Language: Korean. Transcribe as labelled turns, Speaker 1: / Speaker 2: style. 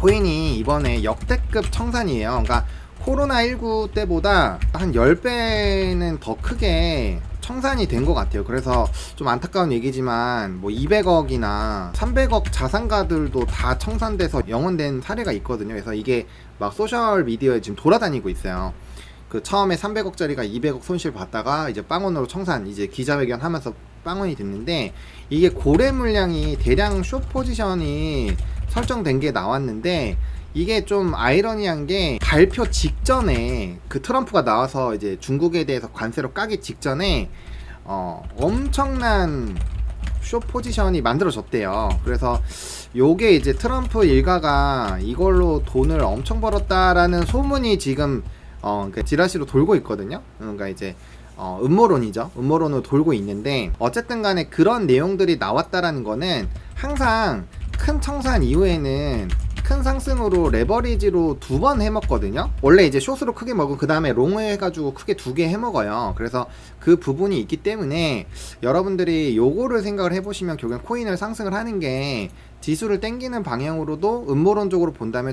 Speaker 1: 코인이 이번에 역대급 청산이에요. 그러니까 코로나19 때보다 한 10배는 더 크게 청산이 된 것 같아요. 그래서 좀 안타까운 얘기지만 뭐 200억이나 300억 자산가들도 다 청산돼서 영원된 사례가 있거든요. 그래서 이게 막 소셜 미디어에 지금 돌아다니고 있어요. 그 처음에 300억짜리가 200억 손실 봤다가 이제 빵원으로 청산 이제 기자회견 하면서 빵원이 됐는데 이게 고래 물량이 대량 숏 포지션이 설정된 게 나왔는데 이게 좀 아이러니한 게 발표 직전에 그 트럼프가 나와서 이제 중국에 대해서 관세로 까기 직전에 어 엄청난 숏 포지션이 만들어졌대요. 그래서 요게 이제 트럼프 일가가 이걸로 돈을 엄청 벌었다라는 소문이 지금 어, 그 지라시로 돌고 있거든요. 그러니까 이제 어, 음모론이죠. 음모론으로 돌고 있는데 어쨌든 간에 그런 내용들이 나왔다라는 거는 항상 큰 청산 이후에는 큰 상승으로 레버리지로 두 번 해먹거든요. 원래 이제 숏으로 크게 먹고 그 다음에 롱을 해가지고 크게 두 개 해먹어요. 그래서 그 부분이 있기 때문에 여러분들이 요거를 생각을 해보시면 결국엔 코인을 상승을 하는 게 지수를 땡기는 방향으로도 음모론적으로 본다면